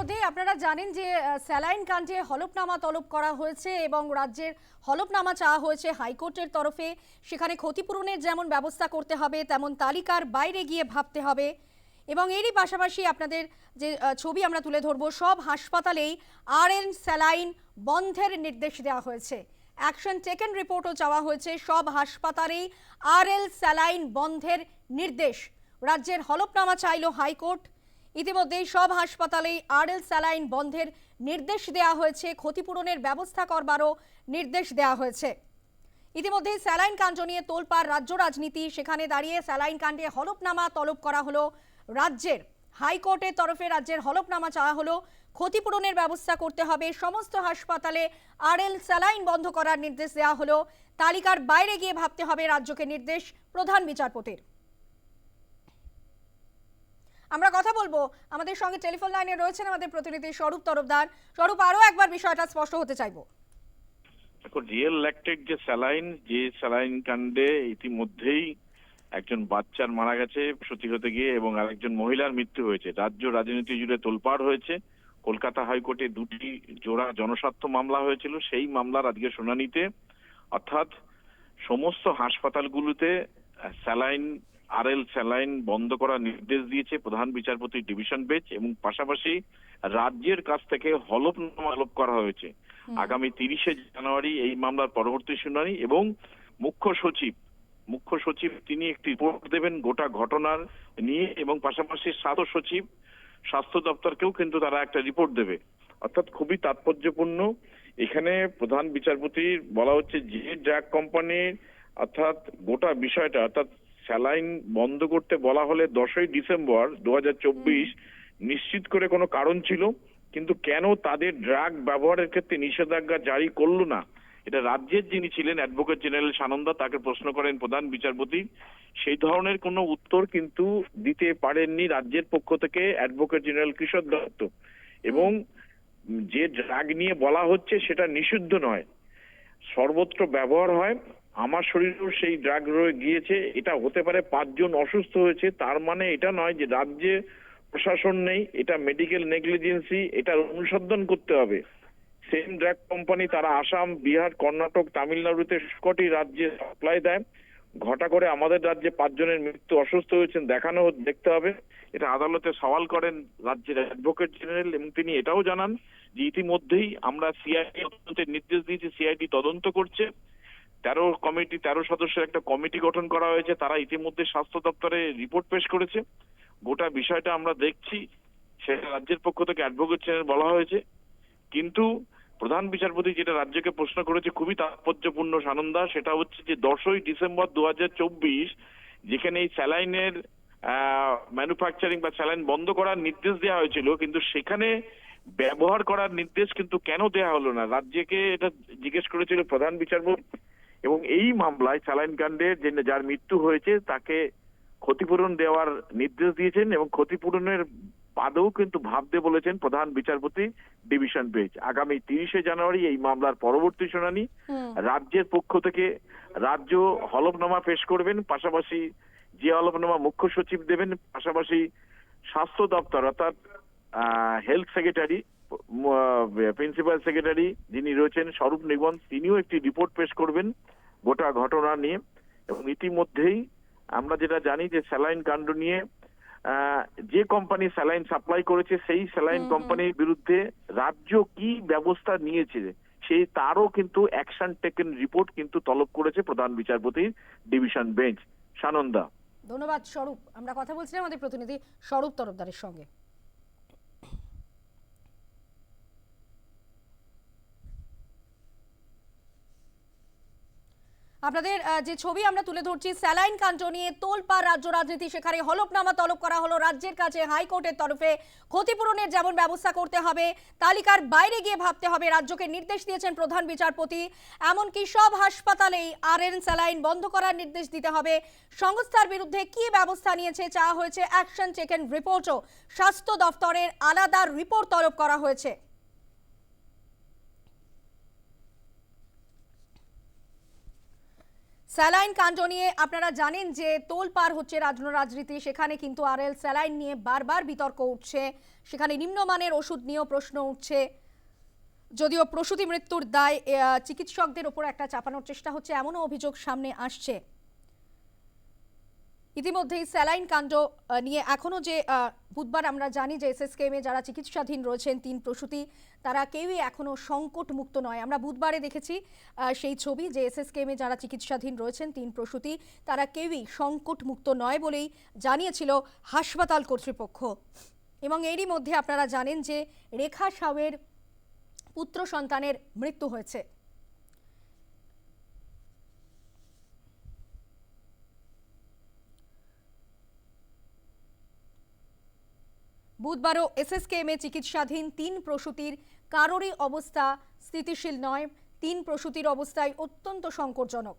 ইতিমধ্যেই আপনারা জানেন যে স্যালাইন কাণ্ডে হলফনামা তলব করা হয়েছে এবং রাজ্যের হলফনামা চাওয়া হয়েছে হাইকোর্টের তরফে। সেখানে ক্ষতিপূরণের যেমন ব্যবস্থা করতে হবে, তেমন তালিকার বাইরে গিয়ে ভাবতে হবে। এবং এরই পাশাপাশি আপনাদের যে ছবি আমরা তুলে ধরবো, সব হাসপাতালেই আর এন স্যালাইন বন্ধের নির্দেশ দেওয়া হয়েছে। অ্যাকশন টেকেন রিপোর্টও চাওয়া হয়েছে, সব হাসপাতালেই আর এল স্যালাইন বন্ধের নির্দেশ। রাজ্যের হলফনামা চাইল হাইকোর্ট। ইতিমধ্যেই সব হাসপাতালেই আরএল স্যালাইন বন্ধের নির্দেশ দেওয়া হয়েছে, ক্ষতিপূরণের ব্যবস্থা করবারও নির্দেশ দেওয়া হয়েছে। ইতিমধ্যেই স্যালাইন কাণ্ড নিয়ে তোলপাড় রাজ্য রাজনীতি, সেখানে দাঁড়িয়ে স্যালাইন কাণ্ডে হলফনামা তলব করা হলো রাজ্যের। হাইকোর্টের তরফে রাজ্যের হলফনামা চাওয়া হলো, ক্ষতিপূরণের ব্যবস্থা করতে হবে। সমস্ত হাসপাতালে আরএল স্যালাইন বন্ধ করার নির্দেশ দেওয়া হলো। তালিকার বাইরে গিয়ে ভাবতে হবে রাজ্যকে নির্দেশ, প্রধান বিচারপতির। আমরা কথা বলব। আমাদের সঙ্গে টেলিফোন লাইনে রয়েছেন আমাদের প্রতিনিধি স্বরূপ তরফদার। স্বরূপ আরও একবার বিষয়টা স্পষ্ট হতে চাইব। দেখো রিয়েল ল্যাকটেক যে স্যালাইন যে স্যালাইন কাণ্ডে ইতিমধ্যেই একজন বাচ্চার মারা গেছে সতী হতে গিয়ে এবং আরেকজন মহিলার মৃত্যু হয়েছে। রাজ্য রাজনীতি জুড়ে তোলপাড় হয়েছে। কলকাতা হাইকোর্টে দুটি জোড়া জনস্বার্থ মামলা হয়েছিল। সেই মামলার আজকে শুনানিতে অর্থাৎ সমস্ত হাসপাতালগুলোতে স্যালাইন আরএল স্যালাইন বন্ধ করার নির্দেশ দিয়েছে প্রধান বিচারপতি ডিভিশন বেঞ্চ এবং পাশাপাশি রাজ্যের কাছ থেকে হলফনামা আলোপ করা হয়েছে। আগামী তিরিশে জানুয়ারি এই মামলার পরবর্তী শুনানি এবং মুখ্য সচিব মুখ্য সচিব তিনি একটি রিপোর্ট দেবেন গোটা ঘটনার নিয়ে এবং পাশাপাশি স্বাস্থ্য সচিব স্বাস্থ্য দপ্তরকেও কিন্তু তারা একটা রিপোর্ট দেবে। অর্থাৎ খুবই তাৎপর্যপূর্ণ। এখানে প্রধান বিচারপতির বলা হচ্ছে যে ড্রাগ কোম্পানির অর্থাৎ গোটা বিষয়টা অর্থাৎ স্যালাইন বন্ধ করতে বলা হলে দশই ডিসেম্বর দু হাজার চব্বিশ নিশ্চিত করে কোনো কারণ ছিল কিন্তু কেন তাদের ড্রাগ ব্যবহারের ক্ষেত্রে নিষেধাজ্ঞা জারি করল না? এটা রাজ্যের যিনি ছিলেন অ্যাডভোকেট জেনারেল সানন্দা তাকে প্রশ্ন করেন প্রধান বিচারপতি। সেই ধরনের কোনো উত্তর কিন্তু দিতে পারেননি রাজ্যের পক্ষ থেকে অ্যাডভোকেট জেনারেল কৃষক দত্ত। এবং যে ড্রাগ নিয়ে বলা হচ্ছে সেটা নিষিদ্ধ নয়। সর্বত্র ব্যবহার হয়। আমার শরীরেও সেই ড্রাগ রয়ে গিয়েছে, এটা হতে পারে পাঁচজন অসুস্থ হয়েছে, তার মানে এটা নয় যে রাজ্যে প্রশাসন নেই, এটা মেডিকেল নেগলিজেন্সি এটা অনুসন্ধান করতে হবে। সেম ড্রাগ কোম্পানি তারা আসাম, বিহার, কর্ণাটক, তামিলনাড়ুতে কটি রাজ্যে সাপ্লাই দেয়। ঘটা করে আমাদের রাজ্যে পাঁচজনের মৃত্যু অসুস্থ হয়েছেন, দেখানো দেখতে হবে। এটা আদালতে সওয়াল করেন রাজ্যের অ্যাডভোকেট জেনারেল এবং তিনি এটাও জানান যে ইতিমধ্যেই আমরা সিআইডি তদন্তের নির্দেশ দিয়েছি সিআইডি তদন্ত করছে। তেরো কমিটি, তেরো সদস্যের একটা কমিটি গঠন করা হয়েছে। তারা ইতিমধ্যে স্বাস্থ্য দপ্তরে রিপোর্ট পেশ করেছে। গোটা বিষয়টা আমরা দেখছি, সেটা রাজ্যের পক্ষ থেকে অ্যাডভোকেট জেনারেল বলা হয়েছে। কিন্তু প্রধান বিচারপতি যেটা রাজ্যকে প্রশ্ন করেছে, খুবই তাৎপর্যপূর্ণ সানন্দা, সেটা হচ্ছে যে দশই ডিসেম্বর দু হাজার চব্বিশ, যেখানে এই স্যালাইনের ম্যানুফ্যাকচারিং বা স্যালাইন বন্ধ করার নির্দেশ দেওয়া হয়েছিল, কিন্তু সেখানে ব্যবহার করার নির্দেশ কিন্তু কেন দেওয়া হলো না? রাজ্যকে এটা জিজ্ঞেস করেছিল প্রধান বিচারপতি। এবং এই মামলায় স্যালাইন কাণ্ডে যে যার মৃত্যু হয়েছে তাকে ক্ষতিপূরণ দেওয়ার নির্দেশ দিয়েছেন এবং ক্ষতিপূরণের বাদেও কিন্তু ভাবতে বলেছেন প্রধান বিচারপতি ডিভিশন বেঞ্চ। আগামী তিরিশে জানুয়ারি এই মামলার পরবর্তী শুনানি রাজ্যের পক্ষ থেকে রাজ্য হলফনামা পেশ করবেন পাশাপাশি যে হলফনামা মুখ্য সচিব দেবেন পাশাপাশি স্বাস্থ্য দপ্তর অর্থাৎ হেলথ সেক্রেটারি প্রিন্সিপাল সেক্রেটারি যিনি রয়েছেন স্বরূপ নিগম তিনিও একটি রিপোর্ট পেশ করবেন গোটা ঘটনা নিয়ে। এবং ইতিমধ্যেই আমরা যেটা জানি যে স্যালাইন কাণ্ড নিয়ে যে কোম্পানি স্যালাইন সাপ্লাই করেছে সেই স্যালাইন কোম্পানির বিরুদ্ধে রাজ্য কি ব্যবস্থা নিয়েছে সেই তারও কিন্তু অ্যাকশন টেকেন রিপোর্ট কিন্তু তলব করেছে প্রধান বিচারপতির ডিভিশন বেঞ্চ সানন্দা। ধন্যবাদ স্বরূপ। আমরা কথা বলছিলাম আমাদের প্রতিনিধি স্বরূপ তরফদারের সঙ্গে। আপনাদের যে ছবি আমরা তুলে ধরছি, স্যালাইন কাণ্ড নিয়ে তোলপাড় রাজ্য রাজনীতি সেখানে হলফনামা তলব করা হলো রাজ্যের কাছে। হাইকোর্টের তরফে ক্ষতিপূরণের যেমন ব্যবস্থা করতে হবে, তালিকার বাইরে গিয়ে ভাবতে হবে, রাজ্যকে নির্দেশ দিয়েছেন প্রধান বিচারপতি। এমনকি সব হাসপাতালেই আর এন স্যালাইন বন্ধ করার নির্দেশ দিতে হবে। সংস্থার বিরুদ্ধে কি ব্যবস্থা নিয়েছে, চাওয়া হয়েছে, অ্যাকশন টেকেন রিপোর্টও। স্বাস্থ্য দফতরের আলাদা রিপোর্ট তলব করা হয়েছে। স্যালাইন কাণ্ড নিয়ে আপনারা জানেন যে তোল পার হচ্ছে রাজন রাজনীতি, সেখানে কিন্তু আর এল স্যালাইন নিয়ে বারবার বিতর্ক উঠছে। সেখানে নিম্নমানের ওষুধ নিয়েও প্রশ্ন উঠছে। যদিও প্রসূতি মৃত্যুর দায় চিকিৎসকদের ওপর একটা চাপানোর চেষ্টা হচ্ছে, এমনও অভিযোগ সামনে আসছে। ইতিমধ্যেই স্যালাইন কাণ্ড নিয়ে এখনও যে বুধবার আমরা জানি যে এসএসকেএমে যারা চিকিৎসাধীন রয়েছেন তিন প্রসূতি, তারা কেউই এখনও সংকট মুক্ত নয়। আমরা বুধবারে দেখেছি সেই ছবি যে এসএসকেএমে যারা চিকিৎসাধীন রয়েছেন তিন প্রসূতি, তারা কেউই সংকট মুক্ত নয় বলেই জানিয়েছিল হাসপাতাল কর্তৃপক্ষ। এবং এরই মধ্যে আপনারা জানেন যে রেখা সাউয়ের পুত্র সন্তানের মৃত্যু হয়েছে। বুধবারও এসএসকেএমে চিকিৎসাধীন তিন প্রসূতির কারোরই অবস্থা স্থিতিশীল নয়। তিন প্রসূতির অবস্থায় অত্যন্ত সংকটজনক।